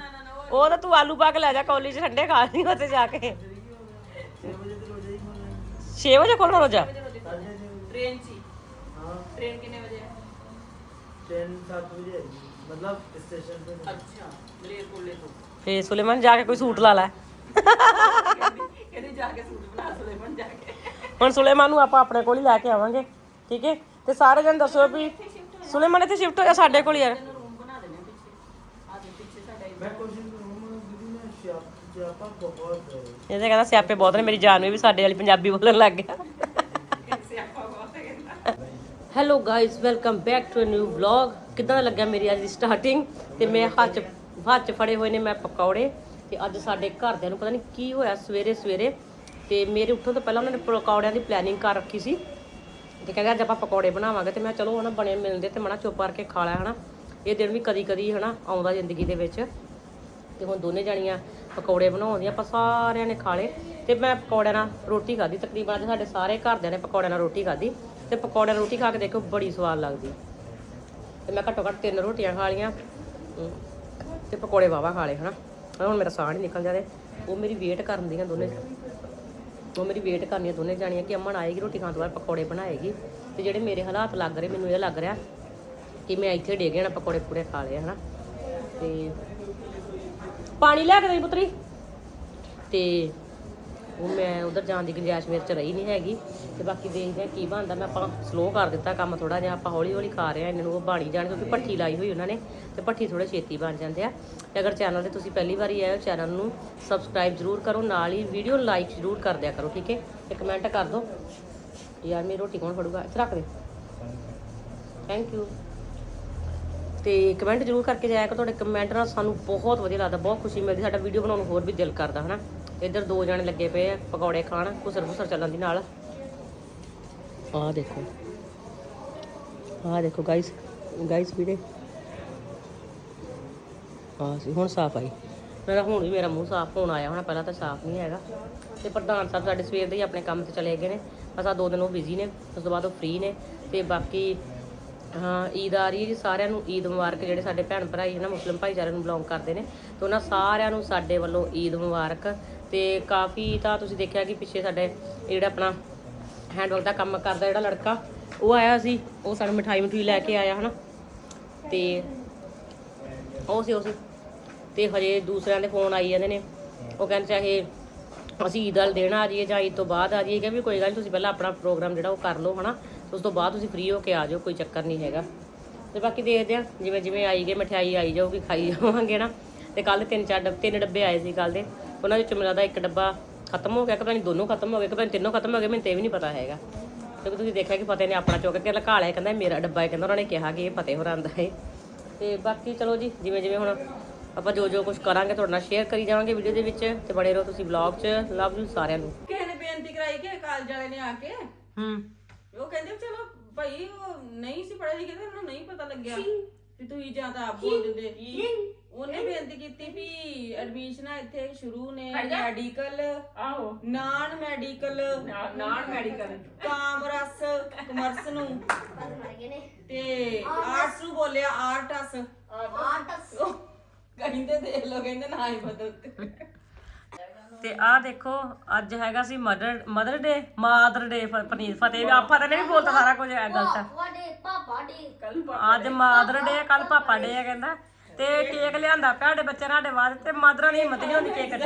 ਉਹ ਤਾਂ ਤੂੰ ਆਲੂ ਪਾ ਕੇ ਲੈ ਜਾ ਕਾਲਜ ਠੰਡੇ ਖਾ ਲਈ ਉੱਥੇ ਜਾ ਕੇ। 6 ਵਜੇ ਤੇ ਰੋਜ਼ਾ ਹੀ ਖੋਲਣਾ 6 ਵਜੇ ਖੋਲਣਾ ਰੋਜਾ। ਵਜੇ ਟ੍ਰੇਨ 'ਚ ਹੀ। ਹਾਂ ਟ੍ਰੇਨ ਕਿੰਨੇ ਵਜੇ ਹੈ? ਟ੍ਰੇਨ 7 ਵਜੇ ਆਏਗੀ ਮਤਲਬ ਸਟੇਸ਼ਨ ਤੇ। ਨਹੀਂ। ਅੱਛਾ ਮਲੇਰਕੋਟਲੇ ਤੋਂ। ਫੇ ਸੁਲੇਮਾਨ ਜਾ ਕੇ ਕੋਈ ਸੂਟ ਲਾ ਲੈ। ਕਹਿੰਦੇ ਜਾ ਕੇ ਸੂਟ ਬਣਾ ਸੁਲੇਮਨ ਜਾ ਕੇ। ਹੁਣ ਸੁਲੇਮਾਨ ਨੂੰ ਆਪਾਂ ਆਪਣੇ ਕੋਲ ਹੀ ਲੈ ਕੇ ਆਵਾਂਗੇ ਠੀਕ ਹੈ? ਤੇ ਸਾਰੇ ਜਣ ਦੱਸੋ ਵੀ ਸੁਲੇਮਾਨ ਇੱਥੇ ਸ਼ਿਫਟ ਹੋਇਆ ਸਾਡੇ ਕੋਲ ਯਾਰ ਰੂਮ ਬਣਾ ਦੇਣੇ ਪਿੱਛੇ। ਆ ਦੇ ਪਿੱਛੇ ਸਾਡਾ ਮੈਂ ਕੋਸ਼ਿਸ਼ ਕਰੂੰਗਾ ਦੀਦੀ ਮੈਂ ਸ਼ਾਪ ਕਹਿੰਦਾ ਸਿਆਪੇ ਬਹੁਤ ਨੇ, ਮੇਰੀ ਜਾਨ ਵੀ ਸਾਡੇ ਵਾਲੀ ਪੰਜਾਬੀ ਬੋਲਣ ਲੱਗ ਗਿਆ। Hello guys welcome back to a new vlog ਕਿਦਾਂ ਦਾ ਲੱਗਿਆ ਮੇਰੀ ਅੱਜ ਦੀ ਸਟਾਰਟਿੰਗ ਤੇ ਮੈਂ ਹੱਥ 'ਚ- ਹੱਥ 'ਚ ਫੜੇ ਹੋਏ ਨੇ ਮੈਂ ਪਕੌੜੇ। ਤੇ ਅੱਜ ਸਾਡੇ ਘਰਦਿਆਂ ਨੂੰ ਪਤਾ ਨਹੀਂ ਕੀ ਹੋਇਆ ਸਵੇਰੇ ਸਵੇਰੇ। ਤੇ ਮੇਰੇ ਉੱਠਣ ਤੋਂ ਪਹਿਲਾਂ ਉਹਨਾਂ ਨੇ ਪਕੌੜਿਆਂ ਦੀ ਪਲੈਨਿੰਗ ਕਰ ਰੱਖੀ ਸੀ। ਤੇ ਕਹਿੰਦੇ ਅੱਜ ਆਪਾਂ ਪਕੌੜੇ ਬਣਾਵਾਂਗੇ। ਤੇ ਮੈਂ ਕਿਹਾ ਚਲੋ ਹਨਾ, ਬਣੇ ਮਿਲਦੇ ਤੇ ਮਣਾ ਚੁੱਪ ਕਰਕੇ ਖਾ ਲਿਆ ਹਨਾ। ਇਹ ਦਿਨ ਵੀ ਕਦੀ ਕਦੀ ਹਨਾ ਆਉਂਦਾ ਜ਼ਿੰਦਗੀ ਦੇ ਵਿੱਚ। ਤੇ ਹੁਣ ਦੋਨੇ ਜਾਣੀਆਂ ਪਕੌੜੇ ਬਣਾਉਣ ਦੀ ਆਪਾਂ ਸਾਰਿਆਂ ਨੇ ਖਾ ਲਏ। ਤੇ ਮੈਂ ਪਕੌੜਿਆਂ ਨਾਲ ਰੋਟੀ ਖਾਧੀ ਤਕਰੀਬਨ ਅੱਜ ਸਾਡੇ ਸਾਰੇ ਘਰਦਿਆਂ ਨੇ ਪਕੌੜਿਆਂ ਨਾਲ ਰੋਟੀ ਖਾਧੀ। ਤੇ ਪਕੌੜਿਆਂ ਨਾਲ ਰੋਟੀ ਖਾ ਕੇ ਦੇਖੋ ਬੜੀ ਸਵਾਦ ਲੱਗਦੀ। ਤੇ ਮੈਂ ਘੱਟੋ ਘੱਟ ਤਿੰਨ ਰੋਟੀਆਂ ਖਾ ਲੀਆਂ ਹਮ, ਤੇ ਪਕੌੜੇ ਵਾਵਾ ਖਾ ਲਏ ਹਨਾ। ਹੁਣ ਮੇਰਾ ਸਾਹ ਨਹੀਂ ਨਿਕਲ ਜਾਦੇ ਉਹ ਮੇਰੀ ਵੇਟ ਕਰਨ ਦੀਆਂ ਦੋਨੇ। ਉਹ ਮੇਰੀ ਵੇਟ ਕਰਨੀ ਦੋਨੇ ਜਾਣੀਆਂ ਕਿ ਅਮਨ ਆਏਗੀ ਰੋਟੀ ਖਾਣ ਤੋਂ ਬਾਅਦ ਪਕੌੜੇ ਬਣਾਏਗੀ। ਤੇ ਜਿਹੜੇ ਮੇਰੇ ਹਾਲਾਤ ਲੱਗ ਰਹੇ ਮੈਨੂੰ ਇਹ ਲੱਗ ਰਿਹਾ ਕਿ ਮੈਂ ਇੱਥੇ ਡੇ ਗਿਆ ਨਾ ਪਕੌੜੇ ਪੂੜੇ ਖਾ ਲਏ ਹਨਾ। ਤੇ ਪਾਣੀ ਲੈ ਕੇ ਦੇ ਪੁੱਤਰੀ। ਤੇ ਉਹ ਮੈਂ ਉਧਰ ਜਾਣ ਦੀ ਗੁੰਜਾਇਸ਼ ਮੇਰੇ ਚ ਰਹੀ ਨਹੀਂ ਹੈਗੀ। ਤੇ ਬਾਕੀ ਦੇਖਦੇ ਆ ਕੀ ਬਣਦਾ। ਮੈਂ ਆਪਾਂ ਸਲੋ ਕਰ ਦਿੱਤਾ ਕੰਮ ਥੋੜਾ ਜਿਹਾ। ਆਪਾਂ ਹੌਲੀ ਹੌਲੀ ਖਾ ਰਹੇ ਆ। ਇਹਨਾਂ ਨੂੰ ਉਹ ਬਾਣੀ ਜਾਣ ਕਿਉਂਕਿ ਭੱਠੀ ਲਾਈ ਹੋਈ ਉਹਨਾਂ ਨੇ ਤੇ ਭੱਠੀ ਥੋੜੇ ਛੇਤੀ ਬਣ ਜਾਂਦੇ ਆ। ਤੇ ਅਗਰ ਚੈਨਲ ਤੇ ਤੁਸੀਂ ਪਹਿਲੀ ਵਾਰੀ ਆਏ ਹੋ ਚੈਨਲ ਨੂੰ ਸਬਸਕ੍ਰਾਈਬ ਜ਼ਰੂਰ ਕਰੋ। ਨਾਲ ਹੀ ਵੀਡੀਓ ਲਾਈਕ ਜ਼ਰੂਰ ਕਰ ਦਿਆ ਕਰੋ, ਠੀਕ ਹੈ? ਤੇ ਕਮੈਂਟ ਕਰ ਦਿਓ। ਯਾਰ ਮੇਰੀ ਰੋਟੀ ਕੌਣ ਫੜੂਗਾ? ਇੱਥੇ ਰੱਖ ਦੇ। ਥੈਂਕ ਯੂ ਤੇ ਕਮੈਂਟ ਜ਼ਰੂਰ ਕਰਕੇ ਜਾਇਆ ਕਰੋ, ਤੁਹਾਡੇ ਕਮੈਂਟ ਨਾਲ ਸਾਨੂੰ ਬਹੁਤ ਵਧੀਆ ਲੱਗਦਾ, ਬਹੁਤ ਖੁਸ਼ੀ ਮਿਲਦੀ, ਸਾਡਾ ਵੀਡੀਓ ਬਣਾਉਣ ਨੂੰ ਹੋਰ ਵੀ ਦਿਲ ਕਰਦਾ, ਹਨਾ? ਇੱਧਰ ਦੋ ਜਣੇ ਲੱਗੇ ਪਏ ਆ, ਪਕੌੜੇ ਖਾਣ, ਘੁਸਰ ਘੁਸਰ ਚੱਲਣ ਦੀ ਨਾਲ। ਆਹ ਦੇਖੋ। ਆਹ ਦੇਖੋ ਗਾਇਸ ਗਾਇਸ ਵੀਰੇ। ਆਹ ਸੀ, ਹੁਣ ਸਾਫ਼ ਆਈ। ਮੇਰਾ ਹੁਣ ਵੀ ਮੇਰਾ ਮੂੰਹ ਸਾਫ਼ ਹੋਣ ਆਇਆ ਹੁਣ, ਪਹਿਲਾਂ ਤਾਂ ਸਾਫ਼ ਨਹੀਂ ਹੈਗਾ। ਤੇ ਪ੍ਰਧਾਨ ਸਾਹਿਬ ਸਾਡੇ ਸਵੇਰ ਦੇ ਹੀ ਆਪਣੇ ਕੰਮ ਤੇ ਚਲੇ ਗਏ ਨੇ। ਬਸ ਆ ਦੋ ਦਿਨ ਉਹ ਬਿਜ਼ੀ ਨੇ, ਉਸ ਤੋਂ ਬਾਅਦ ਉਹ ਫ੍ਰੀ ਨੇ। ਤੇ ਬਾਕੀ ਹਾਂ, ਈਦ ਆ ਰਹੀ ਹੈ ਜੀ, ਸਾਰਿਆਂ ਨੂੰ ਈਦ ਮੁਬਾਰਕ, ਜਿਹੜੇ ਸਾਡੇ ਭੈਣ ਭਰਾ ਹੈ ਨਾ, ਮੁਸਲਿਮ ਭਾਈਚਾਰੇ ਨੂੰ ਬਿਲੋਂਗ ਕਰਦੇ ਨੇ। ਤੇ ਉਹਨਾਂ ਸਾਰਿਆਂ ਨੂੰ ਸਾਡੇ ਵੱਲੋਂ ਈਦ ਮੁਬਾਰਕ। ਤੇ ਕਾਫੀ ਤਾਂ ਤੁਸੀਂ ਦੇਖਿਆ ਕਿ ਪਿੱਛੇ ਸਾਡੇ ਜਿਹੜਾ ਆਪਣਾ ਹੈਂਡਵਰਕ ਦਾ ਕੰਮ ਕਰਦਾ ਜਿਹੜਾ ਲੜਕਾ, ਉਹ ਆਇਆ ਸੀ। ਉਹ ਸਾਨੂੰ ਮਿਠਾਈ ਮਿਠੂਈ ਲੈ ਕੇ ਆਇਆ, ਹਨਾ। ਤੇ ਉਹ ਸੀ ਉਹ ਸੀ। ਤੇ ਹਜੇ ਦੂਸਰਿਆਂ ਦੇ ਫੋਨ ਆਈ ਜਾਂਦੇ ਨੇ। ਉਹ ਕਹਿੰਦੇ ਚਾਹੇ ਅਸੀਂ ਈਦ ਵਾਲ ਦੇਣਾ ਆ ਜਾਈਏ ਜਾਂ ਈਦ ਤੋਂ ਬਾਅਦ ਆ ਜਾਈਏ ਕਿ ਵੀ ਕੋਈ ਗੱਲ ਨੀ, ਤੁਸੀਂ ਪਹਿਲਾਂ ਆਪਣਾ ਪ੍ਰੋਗਰਾਮ ਜਿਹੜਾ ਉਹ ਕਰ ਲਓ, ਹਨਾ। ਤੇ ਉਸ ਤੋਂ ਬਾਅਦ ਤੁਸੀਂ ਫ੍ਰੀ ਹੋ ਕੇ ਆ ਜਾਓ ਕੋਈ ਚੱਕਰ ਨਹੀਂ ਹੈਗਾ। ਤੇ ਬਾਕੀ ਦੇਖਦੇ ਆ ਜਿਵੇਂ ਜਿਵੇਂ ਆਈ ਗਏ ਮਠਿਆਈ ਆਈ ਜਾਊਗੀ ਖਾਈ ਜਾਵਾਂਗੇ ਨਾ। ਤੇ ਕੱਲ ਤਿੰਨ ਚਾਰ ਡੱਬੇ ਤਿੰਨ ਡੱਬੇ ਆਏ ਸੀ ਕੱਲ ਦੇ। ਉਹਨਾਂ ਵਿੱਚ ਮੈਨੂੰ ਲੱਗਦਾ ਇੱਕ ਡੱਬਾ ਖਤਮ ਹੋ ਗਿਆ ਕਿ ਪਤਾ ਨਹੀਂ ਦੋਨੋਂ ਖਤਮ ਹੋ ਗਏ ਕਿ ਪਤਾ ਨਹੀਂ ਤਿੰਨੋਂ ਖਤਮ ਹੋ ਗਏ ਮੈਨੂੰ ਤੇ ਵੀ ਨਹੀਂ ਪਤਾ ਹੈਗਾ। ਕਿਉਂਕਿ ਤੁਸੀਂ ਦੇਖਿਆ ਕਿ ਫਤਿਹ ਨੇ ਆਪਣਾ ਚੁੱਕ ਕੇ ਲਕਾ ਲਿਆ ਕਹਿੰਦਾ ਮੇਰਾ ਡੱਬਾ ਹੈ ਕਹਿੰਦਾ ਉਹਨਾਂ ਨੇ ਕਿਹਾ ਕਿ ਇਹ ਫਤਿਹ ਹੋਰਾਂ ਦਾ ਹੈ। ਤੇ ਬਾਕੀ ਚਲੋ ਜੀ ਜਿਵੇਂ ਜਿਵੇਂ ਹੁਣ ਆਪਾਂ ਜੋ ਜੋ ਕੁਝ ਕਰਾਂਗੇ ਤੁਹਾਡੇ ਨਾਲ ਸ਼ੇਅਰ ਕਰੀ ਜਾਵਾਂਗੇ ਵੀਡੀਓ ਦੇ ਵਿੱਚ ਤੇ ਬੜੇ ਰਹੋ ਤੁਸੀਂ ਵਲੌਗ 'ਚ। ਲਵ ਯੂ ਸਾਰਿਆਂ ਨੂੰ। ਕਿਸੇ ਨੇ ਬੇਨਤੀ ਕਰਾਈ ਕਿ ਕਾਲਜ ਵਾਲੇ ਨੇ ਆ ਕੇ? ਹੂੰ। ਉਹ ਕਹਿੰਦੇ ਵੀ ਚਲੋ ਭਾਈ ਉਹ ਨਹੀਂ ਸੀ ਪੜ੍ਹੇ ਲਿਖੇ ਤੇ ਉਹਨੂੰ ਨਹੀਂ ਪਤਾ ਲੱਗਿਆ ਵੀ ਤੁਸੀਂ ਜਾਂ ਤਾਂ ਆਪ ਬੋਲ ਦਿੰਦੇ। ਉਹਨੇ ਬੇਨਤੀ ਕੀਤੀ ਵੀ ਐਡਮਿਸ਼ਨਾਂ ਇੱਥੇ ਸ਼ੁਰੂ ਨੇ ਮੈਡੀਕਲ। ਆਹੋ। Non medical. Non medical. Commerce commerce ਨੂੰ। ਪਰ ਮਰ ਗਏ ਨੇ ਤੇ ਆਰਟਸ ਨੂੰ ਬੋਲਿਆ ਆਰਟਸ। ਆਰਟਸ। ਕਹਿੰਦੇ ਦੇਖ ਲੋ ਕਹਿੰਦੇ ਨਾ ਹੀ ਬਦਲ ਤੇ ਆਹ ਦੇਖੋ ਅੱਜ ਹੈਗਾ ਸੀ mother mother day mother day paneer Fateh ਵੀ ਆਪਾਂ ਤਾਂ ਨਹੀਂ ਬੋਲਦਾ ਸਾਰਾ ਕੁਝ ਹੈ ਗਲਤ ਹੈ ਵਾਡੇ ਪਾਪਾ ਡੇ ਅੱਜ ਮਾਦਰ ਡੇ ਕੱਲ ਪਾਪਾ ਡੇ ਹੈ ਕਹਿੰਦਾ। ਤੇ ਕੇਕ ਲਿਆਂਦਾ ਪਿਆ ਸਾਡੇ ਬੱਚੇ ਨਾਲ ਸਾਡੇ ਵਾਸਤੇ ਤੇ ਮਾਦਰਾਂ ਦੀ ਹਿੰਮਤ ਨਹੀਂ ਹੁੰਦੀ ਕੇਕ ਆਰਡਰ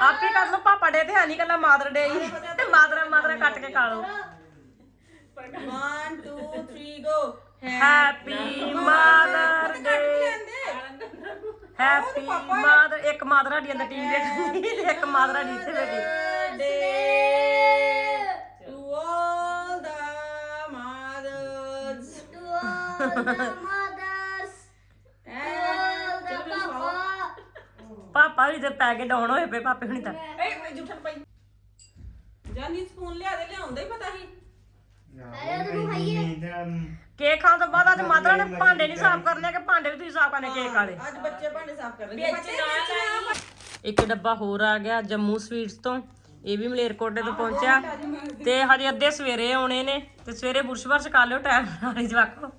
ਆਪੇ ਕਰ ਲਓ ਪਾਪਾ ਡੇ ਤੇ ਹੈ ਨਹੀਂ ਕੱਲਾ ਮਾਦਰ ਡੇ ਹੀ। ਤੇ ਮਾਦਰਾਂ ਮਾਦਰਾਂ ਕੱਟ ਕੇ ਖਾ ਲਓ। 1 2 3 ਗੋ ਹੈਪੀ ਮਾਦਰ ਡੇ ਹੈਪੀ ਮਾਦਰ ਇੱਕ ਮਾਦਰਾ ਦੀ ਅੰਦਰ ਵੇਖਦੀ ਤੇ ਇੱਕ ਮਾਦਰਾ ਦੀ ਇੱਥੇ ਬੈਠੀ। to all the mothers. ਪਾਪਾ ਪਾਪਾ ਵੀ ਤੇ ਪੈ ਕੇ ਡਾਉਣ ਹੋਏ ਪਏ ਪਾਪੇ ਹੁਣੀ ਤਾਂ। ਏ ਮੈਂ ਜੁਠਣ ਪਈ। ਜਾਨੀ ਸਪੂਨ ਲਿਆ ਦੇ ਲਿਆਉਂਦਾ ਹੀ ਪਤਾ ਸੀ। ਕੇਕ ਖਾਣ ਤੋਂ ਬਾਅਦ ਅੱਜ ਮਾਦਰਾ ਨੇ ਭਾਂਡੇ ਨਹੀਂ ਸਾਫ਼ ਕਰਨੇ ਕਿ ਕੇਕ ਵਾਲੇ। ਅੱਜ ਬੱਚੇ ਭਾਂਡੇ ਸਾਫ਼ ਇੱਕ ਡੱਬਾ ਹੋਰ ਆ ਗਿਆ ਜੰਮੂ ਸਵੀਟਸ ਤੋਂ। ਇਹ ਵੀ ਮਲੇਰਕੋਟੇ ਤੋਂ ਪਹੁੰਚਿਆ। ਤੇ ਹਜੇ ਅੱਧੇ ਸਵੇਰੇ ਆਉਣੇ ਨੇ। ਤੇ ਸਵੇਰੇ ਬੁਰਸ਼ ਬਰਸ਼ ਕਰ ਲਿਓ ਟਾਈਮ ਨਾਲ ਹੀ ਜਵਾਕੋ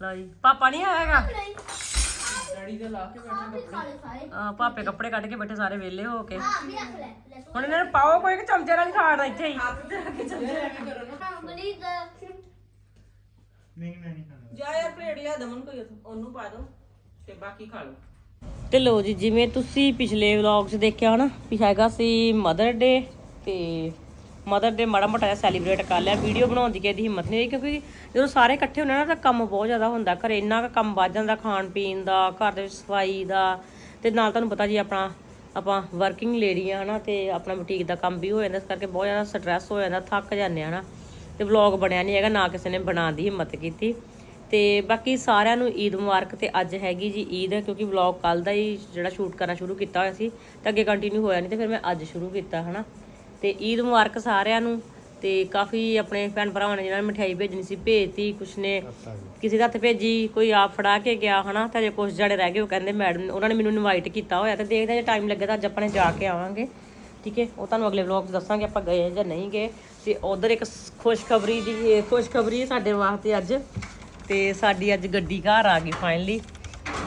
ਲਓ ਜੀ ਪਾਪਾ ਨਹੀਂ ਆਏਗਾ ਡੈਡੀ ਦੇ ਲਾ ਕੇ ਬੈਠੇ ਖਾਲੇ ਸਾਰੇ। ਅਹ ਪਾਪੇ ਕੱਪੜੇ ਕੱਢ ਕੇ ਬੈਠੇ ਸਾਰੇ ਵਿਹਲੇ ਹੋ ਕੇ। ਆ ਵੀ ਰੱਖ ਲੈ ਲੈ ਹੁਣ ਇਹਨਾਂ ਨੂੰ ਪਾਓ ਕੋਈ ਚਮਚੇ ਨਾਲ ਖਾਣਾ ਇੱਥੇ ਹੀ? ਬਲੀ ਦਾ ਜਾ ਯਾਰ ਪਲੇਟ ਲਿਆ ਦਮਨ ਕੋਈ ਉੱਥੋਂ, ਉਹਨੂੰ ਪਾ ਦੋ ਤੇ ਬਾਕੀ ਖਾ ਲਓ। ਤੇ ਲੋ ਜੀ ਜਿਵੇਂ ਤੁਸੀਂ ਪਿਛਲੇ ਵਲੌਗ 'ਚ ਦੇਖਿਆ ਹਨਾ ਵੀ ਹੈਗਾ ਸੀ ਮਦਰ ਡੇ ਤੇ ਮਦਰ ਡੇ ਮਾੜਾ ਮੋਟਾ ਸੈਲੀਬ੍ਰੇਟ ਕਰ ਲਿਆ। ਵੀਡੀਓ ਬਣਾਉਣ ਦੀ ਕਿਸੇ ਦੀ ਹਿੰਮਤ ਨਹੀਂ ਹੋਈ ਕਿਉਂਕਿ ਜਦੋਂ ਸਾਰੇ ਇਕੱਠੇ ਹੁੰਦੇ ਨਾ ਤਾਂ ਕੰਮ ਬਹੁਤ ਜ਼ਿਆਦਾ ਹੁੰਦਾ। ਘਰੇ ਇੰਨਾ ਕੁ ਕੰਮ ਵੱਧ ਜਾਂਦਾ ਖਾਣ ਪੀਣ ਦਾ ਘਰ ਦੇ ਵਿੱਚ ਸਫ਼ਾਈ ਦਾ ਤੇ ਨਾਲ ਤੁਹਾਨੂੰ ਪਤਾ ਜੀ ਆਪਣਾ ਆਪਾਂ ਵਰਕਿੰਗ ਲੇਡੀ ਆ ਹਨਾ ਤੇ ਆਪਣਾ ਬੁਟੀਕ ਦਾ ਕੰਮ ਵੀ ਹੋ ਜਾਂਦਾ ਇਸ ਕਰਕੇ ਬਹੁਤ ਜ਼ਿਆਦਾ ਸਟ੍ਰੈਸ ਹੋ ਜਾਂਦਾ ਥੱਕ ਜਾਂਦੇ ਆ ਹਨਾ। ਤੇ ਵਲੌਗ ਬਣਿਆ ਨਹੀਂ ਹੈਗਾ, ਨਾ ਕਿਸੇ ਨੇ ਬਣਾਉਣ ਦੀ ਹਿੰਮਤ ਕੀਤੀ। ਤੇ ਬਾਕੀ ਸਾਰਿਆਂ ਨੂੰ ਈਦ ਮੁਬਾਰਕ ਤੇ ਅੱਜ ਹੈਗੀ ਜੀ ਈਦ, ਕਿਉਂਕਿ ਵਲੌਗ ਕੱਲ ਦਾ ਹੀ ਜਿਹੜਾ ਸ਼ੂਟ ਕਰਨਾ ਸ਼ੁਰੂ ਕੀਤਾ ਹੋਇਆ ਸੀ, ਤੇ ਅੱਗੇ ਕੰਟੀਨਿਊ ਹੋਇਆ ਨਹੀਂ ਤੇ ਫਿਰ ਮੈਂ ਅੱਜ ਸ਼ੁਰੂ ਕੀਤਾ, ਹਨਾ। ਤੇ ਈਦ ਮੁਬਾਰਕ ਸਾਰਿਆਂ ਨੂੰ, ਤੇ ਕਾਫੀ ਆਪਣੇ ਭੈਣ ਭਰਾਵਾਂ ਨੇ ਜਿਹਨਾਂ ਨੇ ਮਠਿਆਈ ਭੇਜਣੀ ਸੀ, ਭੇਜਤੀ, ਕੁਛ ਨੇ ਕਿਸੇ ਦੇ ਹੱਥ ਭੇਜੀ, ਕੋਈ ਆਪ ਫੜਾ ਕੇ ਗਿਆ, ਹਨਾ। ਤਾਂ ਜੇ ਕੁਛ ਜਣੇ ਰਹਿ ਗਏ, ਉਹ ਕਹਿੰਦੇ ਮੈਡਮ ਉਹਨਾਂ ਨੇ ਮੈਨੂੰ ਇਨਵਾਈਟ ਕੀਤਾ ਹੋਇਆ, ਤੇ ਦੇਖਦੇ ਜੇ ਟਾਈਮ ਲੱਗੇ ਤਾਂ ਅੱਜ ਆਪਾਂ ਨੇ ਜਾ ਕੇ ਆਵਾਂਗੇ। ਠੀਕ ਹੈ? ਉਹ ਤੁਹਾਨੂੰ ਅਗਲੇ ਵਲੌਗ 'ਚ ਦੱਸਾਂਗੇ ਆਪਾਂ ਗਏ ਜਾਂ ਨਹੀਂ ਗਏ। ਤੇ ਉਧਰ ਇੱਕ ਸ- ਖੁਸ਼ਖਬਰੀ ਦੀ, ਖੁਸ਼ਖਬਰੀ ਸਾਡੇ ਵਾਸਤੇ ਅੱਜ। ਤੇ ਸਾਡੀ ਅੱਜ ਗੱਡੀ ਘਰ ਆ ਗਈ ਫਾਈਨਲੀ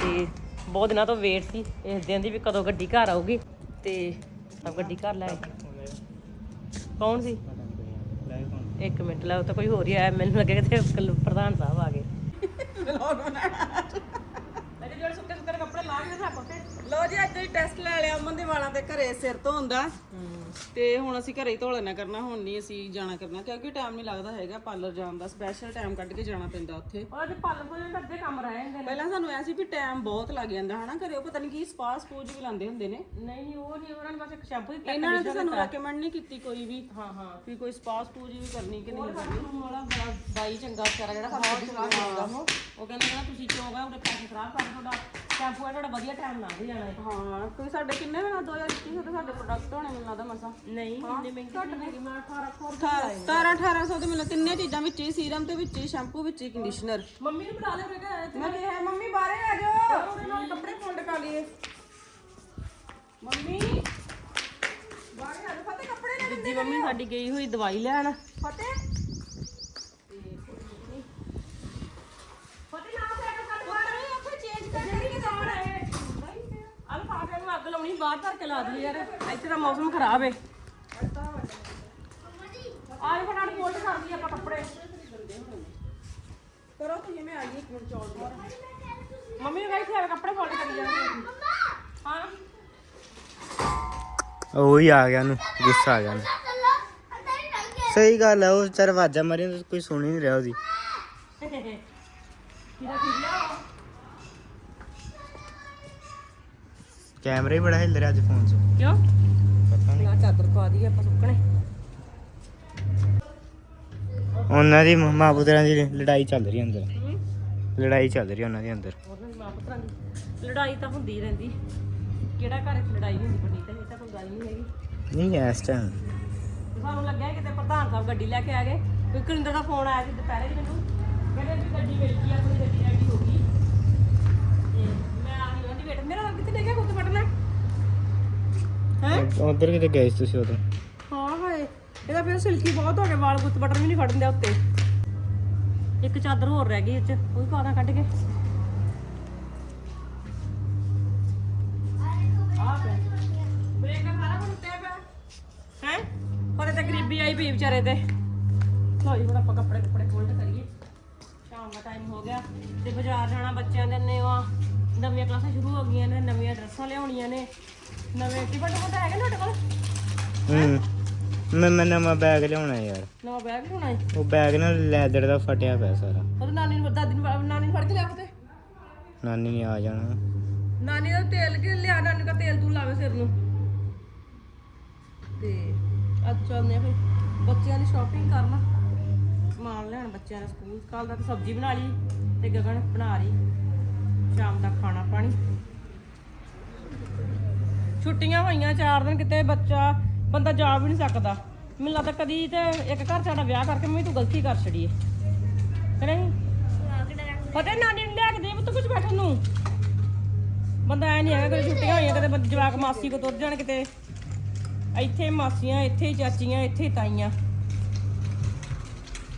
ਤੇ ਬਹੁਤ ਦਿਨਾਂ ਤੋਂ ਵੇਟ ਸੀ। ਇਸ ਦਿਨ ਦੀ ਵੀ ਕਦੋਂ ਗੱਡੀ ਘਰ ਆਊਗੀ। ਤੇ ਸਭ ਗੱਡੀ ਘਰ ਲੈ ਆਏ। ਕੌਣ ਸੀ? ਇੱਕ ਮਿੰਟ, ਲੈ ਤਾਂ ਕੋਈ ਹੋਰ ਹੀ ਆਇਆ। ਮੈਨੂੰ ਲੱਗਿਆ ਕਿ ਪ੍ਰਧਾਨ ਸਾਹਿਬ ਆ ਗਏ। ਅਜੇ ਜਿਹੜੇ ਸੁੱਕੇ ਸੁੱਕੇ ਕੱਪੜੇ ਲਾ ਕੇ ਰੱਖ ਉੱਤੇ ਲੋ ਜੀ, ਅੱਜ ਹੀ ਟੈਸਟ ਲੈ ਲਿਆ, ਅਮਨ ਦੇ ਵਾਲਾਂ ਦੇ ਘਰੇ ਸਿਰ ਧੋਣ ਦਾ। ਤੇ ਹੁਣ ਅਸੀਂ ਘਰੇ ਹੀ ਧੋ ਲੈਣਾ ਕਰਨਾ ਹੁਣ ਨਹੀਂ ਅਸੀਂ ਜਾਣਾ ਕਰਨਾ ਕਿਉਂਕਿ ਟਾਈਮ ਨਹੀਂ ਲੱਗਦਾ ਹੈਗਾ ਪਾਰਲਰ ਜਾਣ ਦਾ ਸਪੈਸ਼ਲ ਟਾਈਮ ਕੱਢ ਕੇ ਜਾਣਾ ਪੈਂਦਾ ਉੱਥੇ। ਉਹ ਅੱਜ ਪਾਲਰ ਕੋਲ ਤਾਂ ਅੱਧੇ ਕੰਮ ਰਹਿ ਜਾਂਦੇ ਨੇ। ਪਹਿਲਾਂ ਸਾਨੂੰ ਐ ਸੀ ਵੀ ਟਾਈਮ ਬਹੁਤ ਲੱਗ ਜਾਂਦਾ ਹਨਾ ਘਰੇ ਉਹ ਪਤਾ ਨਹੀਂ ਕੀ ਸਪਾ ਸਪੂਜ ਵੀ ਲਾਉਂਦੇ ਹੁੰਦੇ ਨੇ। ਨਹੀਂ ਉਹ ਨਹੀਂ ਉਹਨਾਂ ਨੇ ਬਸ ਇੱਕ ਸ਼ੈਂਪੂ ਹੀ ਇਹਨਾਂ ਨੇ ਤਾਂ ਸਾਨੂੰ ਰეკਮੈਂਡ ਨਹੀਂ ਕੀਤੀ ਕੋਈ ਵੀ ਹਾਂ ਹਾਂ। ਵੀ ਕੋਈ ਸਪਾ ਸਪੂਜ ਵੀ ਕਰਨੀ ਕਿ ਨਹੀਂ ਉਹ ਵਾਲਾ ਬੜਾ ਬਾਈ ਚੰਗਾ ਵਿਚਾਰਾ ਜਿਹੜਾ ਸਾਨੂੰ ਜਾਂਦਾ ਉਹ। ਉਹ ਕਹਿੰਦਾ ਕਹਿੰਦਾ ਤੁਸੀਂ ਕਿਉਂ ਗਏ ਉਹਦੇ ਪੈਸੇ ਖਰਾਬ ਕਰ ਤੁਹਾਡਾ ਸ਼ੈਂਪੂ ਆ ਤੁਹਾਡਾ ਵਧੀਆ ਟਾਈਮ ਲੰਘ ਜਾਣਾ ਹੈ। ਹਾਂ ਕੋਈ ਸਾਡੇ ਕਿੰਨੇ ਹੋਣਾ 2021 ਤੇ ਸਾਡੇ ਪ੍ਰੋਡਕਟ ਹੋਣੇ ਮੈਨੂੰ ਲੱਗਦਾ ਮਸਾ ਨਹੀਂ ਇੰਨੇ ਮਹਿੰਗੇ ਘੱਟ ਨਹੀਂ ਮੈਂ 1800 17 1800 ਦੇ ਮਿਲ ਤਿੰਨੇ ਚੀਜ਼ਾਂ ਵਿੱਚ ਹੀ ਸੀਰਮ ਤੇ ਵਿੱਚ ਹੀ ਸ਼ੈਂਪੂ ਵਿੱਚ ਹੀ ਕੰਡੀਸ਼ਨਰ ਮੰਮੀ ਨੂੰ ਬੁਲਾ ਲੈ ਮੈਂ ਕਿਹਾ ਮੈਂ ਕਿਹਾ ਮੰਮੀ ਬਾਹਰੇ ਆ ਜਾਓ। ਉਹਦੇ ਨਾਲ ਕੱਪੜੇ ਫੋਲਡ ਕਰ ਲਈਏ। ਮੰਮੀ ਬਾਹਰੇ ਆ ਜਾਓ। ਫਤੇ ਕੱਪੜੇ ਲੈ ਜੀ ਮੰਮੀ ਸਾਡੀ ਗਈ ਹੋਈ ਦਵਾਈ ਲੈਣ। ਫਤੇ ਨਾ ਸਾਈਕਲ ਕੱਢ ਬਾਹਰ ਉੱਥੇ ਚੇਂਜ ਕਰ ਜਿਹੜੀ ਦੁਕਾਨ ਹੈ ਅਲ ਫਾਟੇ ਨੂੰ ਅੱਗ ਲਾਉਣੀ ਬਾਹਰ ਧਰ ਕੇ ਲਾ ਦਈਏ ਯਾਰ। ਇੱਥੇ ਦਾ ਮੌਸਮ ਖਰਾਬ ਹੈ ਆਜ ਫਟਾਫਟ ਫੋਲਡ ਕਰ ਦਈਏ ਆਪਾਂ ਕੱਪੜੇ। ਕਰੋ ਤੁਸੀਂ ਮੈਂ ਆਈ ਇੱਕ ਮਿੰਟ ਚੌਲ ਦੀ। ਮੰਮੀ ਨੂੰ ਕਹੀ ਕੱਪੜੇ ਫੋਲਡ ਕਰੀ ਜਾਂਦੇ ਹਾਂ। ਉਹ ਹੀ ਆ ਗਿਆ ਨੂੰ ਗੁੱਸਾ ਆ ਗਿਆ ਸਹੀ ਗੱਲ ਹੈ ਉਹ ਚਾਰ ਆਵਾਜ਼ਾਂ ਮਾਰੀਆਂ ਤੇ ਕੋਈ ਸੁਣ ਹੀ ਨਹੀਂ ਰਿਹਾ ਉਹਦੀ। ਕਿਹਦਾ ਕੀ ਲਿਆ ਕੈਮਰਾ ਹੀ ਬੜਾ ਹਿੱਲ ਰਿਹਾ ਅੱਜ ਫੋਨ 'ਚ। ਕਿਉਂ? ਪਤਾ ਨਹੀਂ ਨਾ ਚਾਦਰ ਪਾ ਦਈਏ ਆਪਾਂ ਸੁੱਕਣੇ। ਉਹਨਾਂ ਦੀ ਮਾਂ ਪੁੱਤਰਾਂ ਦੀ ਲੜਾਈ ਚੱਲ ਰਹੀ ਅੰਦਰ। ਲੜਾਈ ਚੱਲ ਰਹੀ ਉਹਨਾਂ ਦੀ ਅੰਦਰ। ਉਹਨਾਂ ਦੀ ਮਾਂ ਪੁੱਤਰਾਂ ਦੀ। ਲੜਾਈ ਤਾਂ ਹੁੰਦੀ ਰਹਿੰਦੀ। ਕਿਹੜਾ ਘਰ 'ਚ ਲੜਾਈ ਹੁੰਦੀ ਬਣੀ ਤਾਂ ਇਹ ਤਾਂ ਕੋਈ ਗੱਲ ਨਹੀਂ ਹੈਗੀ। ਨਹੀਂ ਇਸ ਟਾਈਮ ਸਾਨੂੰ ਲੱਗਿਆ ਕਿਤੇ ਪ੍ਰਧਾਨ ਸਾਹਿਬ ਗੱਡੀ ਲੈ ਕੇ ਆ ਗਏ। ਕੋਈ ਕਰਿੰਦਰ ਦਾ ਫੋਨ ਆਇਆ ਸੀ ਦੁਪਹਿਰੇ ਮੈਨੂੰ। ਕਹਿੰਦੇ ਵੀ ਗੱਡੀ ਮਿਲ ਗਈ ਆਪਣੀ ਗੱਡੀ ਰੈਡੀ ਹੋ ਗਈ। ਆ ਮੇਰਾ ਕਿੱਥੇ ਲੱਗਿਆ ਕੁੱਤ ਪਟਨਾ ਉਧਰ ਕਿਤੇ ਗਏ ਸੀ ਤੁਸੀਂ ਉਦੋਂ? ਹਾਂ ਹਾਏ। ਇਹਦਾ ਫਿਰ ਸਿਲਕੀ ਬਹੁਤ ਹੋ ਗਿਆ ਵਾਲ ਗੁੱਤ ਬਟਨ ਵੀ ਨਹੀਂ ਫੜਨ ਦੇ ਉੱਤੇ। ਇੱਕ ਚਾਦਰ ਹੋਰ ਰਹਿ ਗਈ ਚ ਉਹ ਵੀ ਪਾ ਦਾਂ ਕੱਢ ਕੇ। ਆ ਹੈ? ਉਹਦੇ ਤੇ ਗਰੀਬੀ ਆਈ ਵੀ ਵਿਚਾਰੇ ਤੇ। ਲੋਈ ਹੁਣ ਆਪਾਂ ਕੱਪੜੇ ਕੱਪੜੇ ਫੋਲਡ ਕਰੀਏ। ਸ਼ਾਮ ਦਾ ਟਾਈਮ ਹੋ ਗਿਆ। ਤੇ ਬਾਜ਼ਾਰ ਜਾਣਾ ਬੱਚਿਆਂ ਦੇ ਨੇ ਉਹ ਨਵੀਆਂ ਕਲਾਸਾਂ ਸ਼ੁਰੂ ਹੋ ਗਈਆਂ ਨੇ ਨਵੀਆਂ ਡਰੈਸਾਂ ਲਿਆਉਣੀਆਂ ਨੇ। ਨਵੇਂ ਟਿਫਨ ਟਿਫਨ ਤਾਂ ਹੈਗੇ ਨਾ ਤੁਹਾਡੇ ਕੋਲ? ਹੂੰ? ਮੈਂ ਮੈਂ ਨਵਾਂ ਬੈਗ ਲਿਆਉਣਾ ਯਾਰ। ਨਵਾਂ ਬੈਗ ਹੈ? ਉਹ ਬੈਗ ਨਾ ਲੈਦਰ ਦਾ ਫਟਿਆ ਪਿਆ ਸਾਰਾ। ਉਹਦੇ ਨਾਨੀ ਨੂੰ ਦਾਦੀ ਨੂੰ ਨਾਨੀ ਨੂੰ ਫੜ ਕੇ ਲਿਆ ਨਾਨੀ ਨੇ ਆ ਜਾਣਾ। ਨਾਨੀ ਦਾ ਤੇਲ ਕਿ ਲਿਆ ਨਾਨੀ ਦਾ ਤੇਲ ਤੂੰ ਲਾਵੇ ਸਿਰ ਨੂੰ। ਤੇ ਅੱਜ ਚੱਲਦੇ ਆ ਫਿਰ ਬੱਚਿਆਂ ਦੀ ਸ਼ਾਪਿੰਗ ਕਰਨਾ। ਸਮਾਨ ਲੈਣ ਬੱਚਿਆਂ ਦੇ ਸਕੂਲ। ਕੱਲ ਦਾ ਤਾਂ ਸਬਜ਼ੀ ਬਣਾ ਲਈ ਤੇ ਗਗਨ ਬਣਾ ਰਹੀ। ਸ਼ਾਮ ਦਾ ਖਾਣਾ ਪਾਣੀ। ਛੁੱਟੀਆਂ ਹੋਈਆਂ ਚਾਰ ਦਿਨ, ਕਿਤੇ ਬੱਚਾ, ਬੰਦਾ ਜਾ ਵੀ ਨਹੀਂ ਸਕਦਾ। ਮੈਨੂੰ ਲੱਗਦਾ ਕਦੀ ਤੇ ਇੱਕ ਘਰ ਸਾਡਾ ਵਿਆਹ ਕਰਕੇ ਮੈਂ ਤੂੰ ਗਲਤੀ ਕਰ ਛੜੀ ਏ। ਨਹੀਂ? ਪਤਾ ਨਾਨੀ ਨੂੰ ਲਿਆ ਕੇ ਦੇ ਤੂੰ ਕੁਝ ਬੈਠਣ ਨੂੰ। ਬੰਦਾ ਐ ਨਹੀਂ ਹੈਗਾ ਕਿ ਛੁੱਟੀਆਂ ਹੋਈਆਂ, ਕਦੇ ਬੰਦੇ ਜਵਾਕ ਮਾਸੀ ਕੋ ਤੁਰ ਜਾਣ ਕਿਤੇ। ਇੱਥੇ ਮਾਸੀਆਂ, ਇੱਥੇ ਚਾਚੀਆਂ, ਇੱਥੇ ਤਾਈਆਂ।